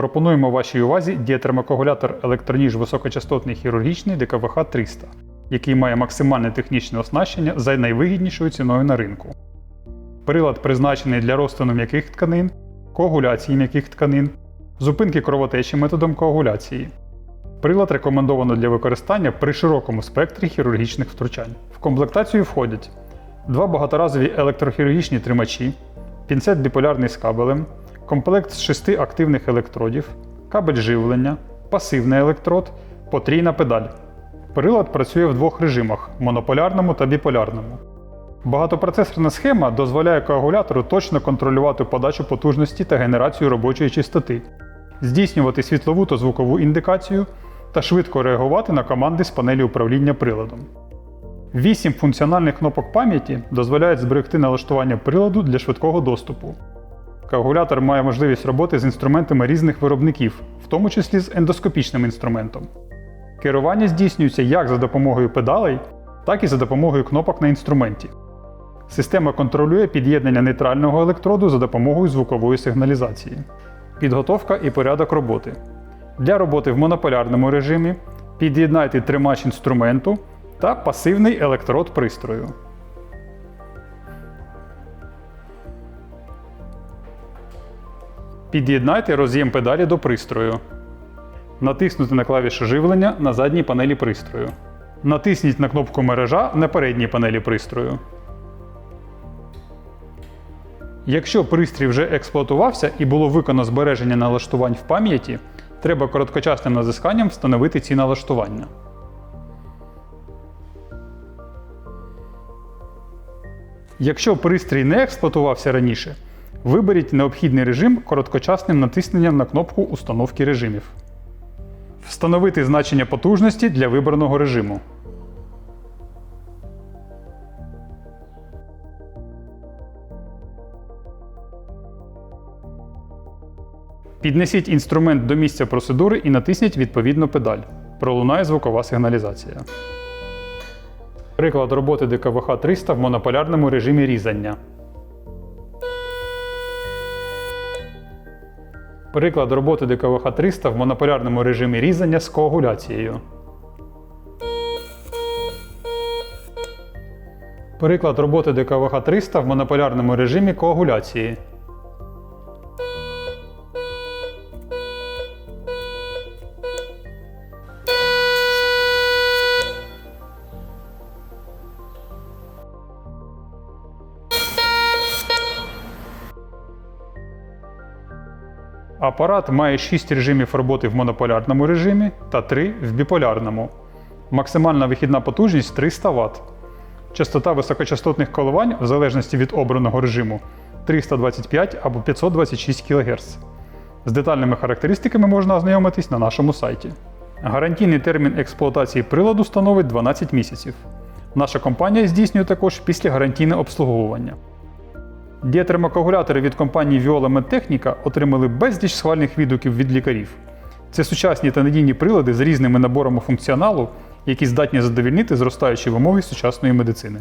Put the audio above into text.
Пропонуємо вашій увазі діатермокоагулятор електроніж високочастотний хірургічний ДКВХ 300, який має максимальне технічне оснащення за найвигіднішою ціною на ринку. Прилад призначений для розтину м'яких тканин, коагуляції м'яких тканин, зупинки кровотечі методом коагуляції. Прилад рекомендовано для використання при широкому спектрі хірургічних втручань. В комплектацію входять два багаторазові електрохірургічні тримачі, пінцет біполярний з кабелем, комплект з шести активних електродів, кабель живлення, пасивний електрод, потрійна педаль. Прилад працює в двох режимах монополярному та біполярному. Багатопроцесорна схема дозволяє коагулятору точно контролювати подачу потужності та генерацію робочої частоти, здійснювати світлову та звукову індикацію та швидко реагувати на команди з панелі управління приладом. Вісім функціональних кнопок пам'яті дозволяють зберегти налаштування приладу для швидкого доступу. Коагулятор має можливість роботи з інструментами різних виробників, в тому числі з ендоскопічним інструментом. Керування здійснюється як за допомогою педалей, так і за допомогою кнопок на інструменті. Система контролює під'єднання нейтрального електроду за допомогою звукової сигналізації. Підготовка і порядок роботи. Для роботи в монополярному режимі під'єднайте тримач інструменту та пасивний електрод пристрою. Під'єднайте роз'єм педалі до пристрою. Натиснути на клавішу живлення на задній панелі пристрою. Натисніть на кнопку мережа на передній панелі пристрою. Якщо пристрій вже експлуатувався і було виконано збереження налаштувань в пам'яті, треба короткочасним натисканням встановити ці налаштування. Якщо пристрій не експлуатувався раніше, виберіть необхідний режим короткочасним натисненням на кнопку установки режимів. Встановити значення потужності для вибраного режиму. Піднесіть інструмент до місця процедури і натисніть відповідну педаль. Пролунає звукова сигналізація. Приклад роботи ДКВХ 300 в монополярному режимі різання. Приклад роботи ДКВХ 300 в монополярному режимі різання з коагуляцією. Приклад роботи ДКВХ 300 в монополярному режимі коагуляції. Апарат має 6 режимів роботи в монополярному режимі та 3 в біполярному. Максимальна вихідна потужність 300 Вт. Частота високочастотних коливань в залежності від обраного режиму 325 або 526 кГц. З детальними характеристиками можна ознайомитись на нашому сайті. Гарантійний термін експлуатації приладу становить 12 місяців. Наша компанія здійснює також післягарантійне обслуговування. Діатермокоагулятори від компанії Viola Медтехніка отримали безліч схвальних відгуків від лікарів. Це сучасні та надійні прилади з різними наборами функціоналу, які здатні задовільнити зростаючі вимоги сучасної медицини.